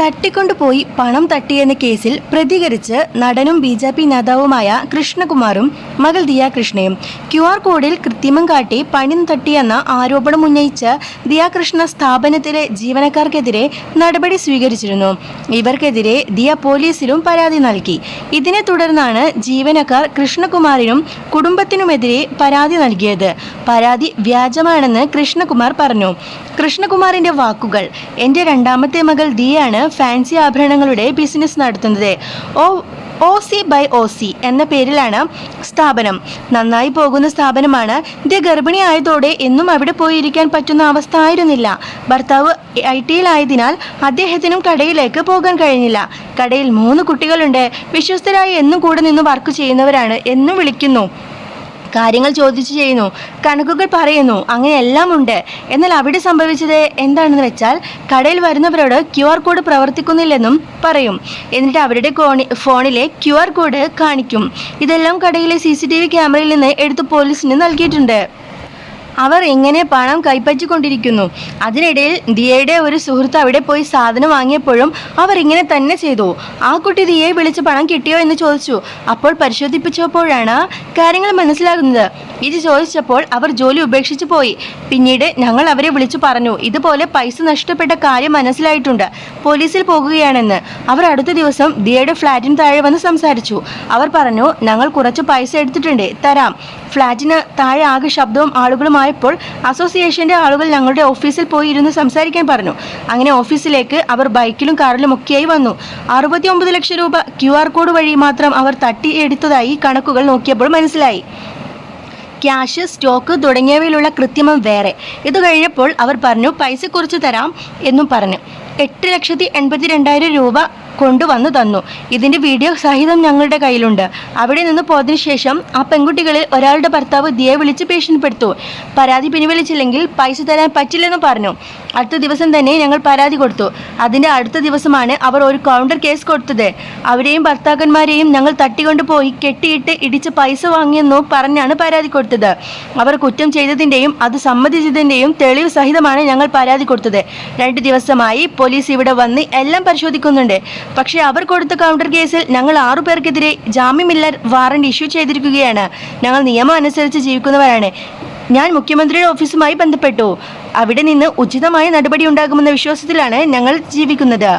തട്ടിക്കൊണ്ടുപോയി പണം തട്ടിയെന്ന കേസിൽ പ്രതികരിച്ച് നടനും ബി ജെ പി നേതാവുമായ കൃഷ്ണകുമാറും മകൾ ദിയ കൃഷ്ണയും ക്യു ആർ കോഡിൽ കൃത്രിമം കാട്ടി പണം തട്ടിയെന്ന ആരോപണം ഉന്നയിച്ച് ദിയ കൃഷ്ണ സ്ഥാപനത്തിലെ ജീവനക്കാർക്കെതിരെ നടപടി സ്വീകരിച്ചിരുന്നു. ഇവർക്കെതിരെ ദിയ പോലീസിലും പരാതി നൽകി. ഇതിനെ തുടർന്നാണ് ജീവനക്കാർ കൃഷ്ണകുമാറിനും കുടുംബത്തിനുമെതിരെ പരാതി നൽകിയത്. പരാതി വ്യാജമാണെന്ന് കൃഷ്ണകുമാർ പറഞ്ഞു. കൃഷ്ണകുമാറിന്റെ വാക്കുകൾ എന്റെ രണ്ടാമത്തെ മകൾ ദിയാണ് ഫാൻസി ആഭരണങ്ങളുടെ ബിസിനസ് നടത്തുന്നത്. O O C by O C എന്ന പേരിലാണ് സ്ഥാപനം. നന്നായി പോകുന്ന സ്ഥാപനമാണ്. ഇത് ഗർഭിണിയായതോടെ എന്നും അവിടെ പോയിരിക്കാൻ പറ്റുന്ന അവസ്ഥ ആയിരുന്നില്ല. ഭർത്താവ് ഐ ടിയിലായതിനാൽ അദ്ദേഹത്തിനും കടയിലേക്ക് പോകാൻ കഴിഞ്ഞില്ല. കടയിൽ മൂന്ന് കുട്ടികളുണ്ട്. വിശ്വസ്തരായി എന്നും കൂടെ നിന്ന് വർക്ക് ചെയ്യുന്നവരാണ് എന്നും വിളിക്കുന്നു. കാര്യങ്ങൾ ചോദിച്ചു ചെയ്യുന്നു കണക്കുകൾ പറയുന്നു അങ്ങനെയെല്ലാം ഉണ്ട്. എന്നാൽ അവിടെ സംഭവിച്ചത് എന്താണെന്ന് വെച്ചാൽ കടയിൽ വരുന്നവരോട് ക്യു ആർ കോഡ് പ്രവർത്തിക്കുന്നില്ലെന്നും പറയും. എന്നിട്ട് അവരുടെ ഫോണിലെ ക്യു ആർ കോഡ് കാണിക്കും. ഇതെല്ലാം കടയിലെ സി ക്യാമറയിൽ നിന്ന് എടുത്ത് പോലീസിന് നൽകിയിട്ടുണ്ട്. അവർ എങ്ങനെ പണം കൈപ്പറ്റിക്കൊണ്ടിരിക്കുന്നു? അതിനിടയിൽ ദിയയുടെ ഒരു സുഹൃത്ത് അവിടെ പോയി സാധനം വാങ്ങിയപ്പോഴും അവർ ഇങ്ങനെ തന്നെ ചെയ്തു. ആ കുട്ടി ദിയയെ വിളിച്ച് പണം കിട്ടിയോ എന്ന് ചോദിച്ചു. അപ്പോൾ പരിശോധിപ്പിച്ചപ്പോഴാണ് കാര്യങ്ങൾ മനസ്സിലാകുന്നത്. ഇത് ചോദിച്ചപ്പോൾ അവർ ജോലി ഉപേക്ഷിച്ചു പോയി. പിന്നീട് ഞങ്ങൾ അവരെ വിളിച്ചു പറഞ്ഞു. ഇതുപോലെ പൈസ നഷ്ടപ്പെട്ട കാര്യം മനസ്സിലായിട്ടുണ്ട്. പോലീസിൽ പോകുകയാണെന്ന്. അവർ അടുത്ത ദിവസം ദിയയുടെ ഫ്ലാറ്റിന് താഴെ വന്ന് സംസാരിച്ചു. അവർ പറഞ്ഞു ഞങ്ങൾ കുറച്ച് പൈസ എടുത്തിട്ടുണ്ട്. തരാം. ഫ്ലാറ്റിന് താഴെ ആകെ ശബ്ദവും ആളുകളുമായപ്പോൾ അസോസിയേഷന്റെ ആളുകൾ ഞങ്ങളുടെ ഓഫീസിൽ പോയി ഇരുന്ന് സംസാരിക്കാൻ പറഞ്ഞു. അങ്ങനെ ഓഫീസിലേക്ക് അവർ ബൈക്കിലും കാറിലും ഒക്കെയായി വന്നു. അറുപത്തി ഒമ്പത് ലക്ഷം രൂപ ക്യു ആർ കോഡ് വഴി മാത്രം അവർ തട്ടി എടുത്തതായി കണക്കുകൾ നോക്കിയപ്പോൾ മനസ്സിലായി. ക്യാഷ് സ്റ്റോക്ക് തുടങ്ങിയവയിലുള്ള കൃത്രിമം വേറെ. ഇത് കഴിഞ്ഞപ്പോൾ അവർ പറഞ്ഞു പൈസ കുറച്ച് തരാം എന്നും പറഞ്ഞു. എട്ട് ലക്ഷത്തി എൺപത്തി രണ്ടായിരം രൂപ കൊണ്ടുവന്നു തന്നു. ഇതിന്റെ വീഡിയോ സഹിതം ഞങ്ങളുടെ കയ്യിലുണ്ട്. അവിടെ നിന്ന് പോയതിനു ശേഷം ആ പെൺകുട്ടികളിൽ ഒരാളുടെ ഭർത്താവ് ദിയെ വിളിച്ച് ഭീഷണിപ്പെടുത്തു. പരാതി പിൻവലിച്ചില്ലെങ്കിൽ പൈസ തരാൻ പറ്റില്ലെന്ന് പറഞ്ഞു. അടുത്ത ദിവസം തന്നെ ഞങ്ങൾ പരാതി കൊടുത്തു. അതിന്റെ അടുത്ത ദിവസമാണ് അവർ ഒരു കൗണ്ടർ കേസ് കൊടുത്തത്. അവരെയും ഭർത്താക്കന്മാരെയും ഞങ്ങൾ തട്ടിക്കൊണ്ടുപോയി കെട്ടിയിട്ട് ഇടിച്ച് പൈസ വാങ്ങിയെന്നു പറഞ്ഞാണ് പരാതി കൊടുത്തത്. അവർ കുറ്റം ചെയ്തതിന്റെയും അത് സമ്മതിച്ചതിന്റെയും തെളിവ് സഹിതമാണ് ഞങ്ങൾ പരാതി കൊടുത്തത്. രണ്ട് ദിവസമായി പോലീസ് ഇവിടെ വന്ന് എല്ലാം പരിശോധിക്കുന്നുണ്ട്. പക്ഷേ അവർ കൊടുത്ത കൗണ്ടർ കേസിൽ ഞങ്ങൾ ആറുപേർക്കെതിരെ ജാമ്യമില്ല വാറണ്ട് ഇഷ്യൂ ചെയ്തിരിക്കുകയാണ്. ഞങ്ങൾ നിയമം അനുസരിച്ച് ജീവിക്കുന്നവരാണ്. ഞാൻ മുഖ്യമന്ത്രിയുടെ ഓഫീസുമായി ബന്ധപ്പെട്ടു. അവിടെ നിന്ന് ഉചിതമായ നടപടി ഉണ്ടാകുമെന്ന വിശ്വാസത്തിലാണ് ഞങ്ങൾ ജീവിക്കുന്നത്.